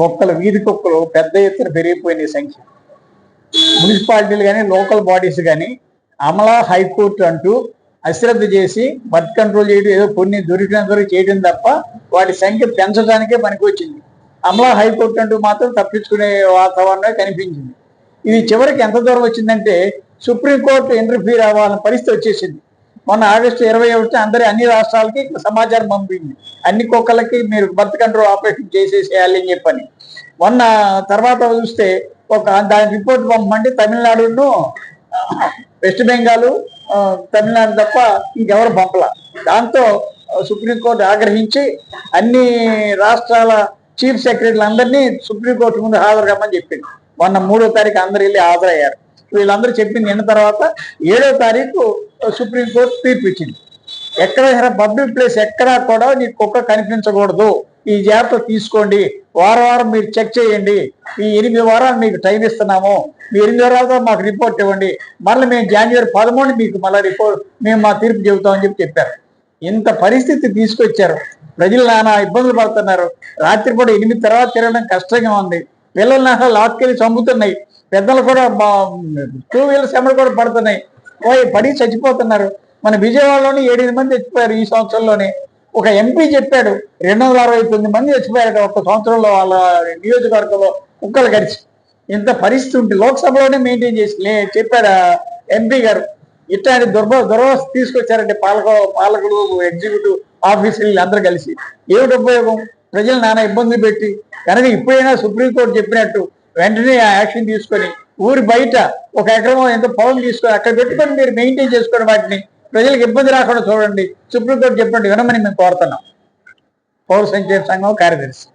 కుక్కలు వీధి కుక్కలు పెద్ద ఎత్తున పెరిగిపోయిన సంఖ్య. మున్సిపాలిటీలు కానీ లోకల్ బాడీస్ కానీ అమలా హైకోర్టు అంటూ అశ్రద్ధ చేసి బర్త్ కంట్రోల్ చేయడం ఏదో కొన్ని దొరికినంత దొరికి చేయడం తప్ప వాటి సంఖ్య పెంచడానికే పనికి వచ్చింది అమలా హైకోర్టు అంటూ మాత్రం తప్పించుకునే వాతావరణం కనిపించింది. ఇది చివరికి ఎంత దూరం వచ్చిందంటే సుప్రీంకోర్టు ఇంటర్ఫీర్ అవ్వాలని పరిస్థితి వచ్చేసింది. మొన్న ఆగస్టు ఇరవై ఒకటి అందరి అన్ని రాష్ట్రాలకి సమాచారం పంపింది. అన్ని కుక్కలకి మీరు బర్త్ కంట్రోల్ ఆపరేషన్ చేసేసేయాలి అని చెప్పని. మొన్న తర్వాత చూస్తే ఒక దాని రిపోర్ట్ పంపమంటే తమిళనాడును వెస్ట్ బెంగాల్ తమిళనాడు తప్ప ఇంకెవరు పంపల. దాంతో సుప్రీంకోర్టు ఆగ్రహించి అన్ని రాష్ట్రాల చీఫ్ సెక్రటరీలు అందరినీ సుప్రీంకోర్టు ముందు హాజరు కమ్మని చెప్పింది. మొన్న మూడో తారీఖు అందరు వెళ్ళి హాజరయ్యారు. వీళ్ళందరూ చెప్పింది నిన్న తర్వాత ఏడో తారీఖు సుప్రీంకోర్టు తీర్పు ఇచ్చింది ఎక్కడ పబ్లిక్ ప్లేస్ ఎక్కడా కూడా నీ కుక్క కనిపించకూడదు. ఈ జాగ్రత్త తీసుకోండి. వారం వారం మీరు చెక్ చేయండి. ఈ ఎనిమిది వారాలు మీకు టైం ఇస్తున్నాము. మీ ఎనిమిది వారాలతో మాకు రిపోర్ట్ ఇవ్వండి. మళ్ళీ మేము జనవరి పదమూడు మీకు మళ్ళీ రిపోర్ట్ మేము మా తీర్పు చెబుతామని చెప్పి చెప్పారు. ఇంత పరిస్థితి తీసుకొచ్చారు. ప్రజలు నానా ఇబ్బందులు పడుతున్నారు. రాత్రిపూట ఎనిమిది తర్వాత తిరగడం కష్టంగా ఉంది. పిల్లలు నాన్న లాక్కెళ్ళి చంపుతున్నాయి. పెద్దలు కూడా టూ వీలర్స్ ఎమ్మడి కూడా పడుతున్నాయి. పడి చచ్చిపోతున్నారు. మన విజయవాడలోనే ఏడెనిమిది మంది చచ్చిపోయారు ఈ సంవత్సరంలోనే. ఒక ఎంపీ చెప్పాడు రెండు వందల అరవై తొమ్మిది మంది చచ్చిపోయారు ఒక సంవత్సరంలో వాళ్ళ నియోజకవర్గంలో కుక్కలు గడిచి ఇంత పరిస్థితి ఉంటే లోక్సభలోనే మెయింటైన్ చేసి చెప్పాడు ఎంపీ గారు. ఇట్లాంటి దుర్భ దురవస్థ తీసుకొచ్చారంటే పాలక పాలకులు ఎగ్జిక్యూటివ్ ఆఫీసర్లు అందరూ కలిసి. ఏమిటి ఉపయోగం? ప్రజలు నానా ఇబ్బందులు పెట్టి కనుక ఇప్పుడైనా సుప్రీంకోర్టు చెప్పినట్టు వెంటనే ఆ యాక్షన్ తీసుకొని ఊరి బయట ఒక ఎకరం ఎంత పొలం తీసుకొని అక్కడ పెట్టుకొని మీరు మెయింటైన్ చేసుకోండి వాటిని. ప్రజలకు ఇబ్బంది రాకుండా చూడండి. సుప్రీంకోర్టు చెప్పండి వినమని మేము కోరుతున్నాం. పౌర సంక్షేమ సంఘం కార్యదర్శి.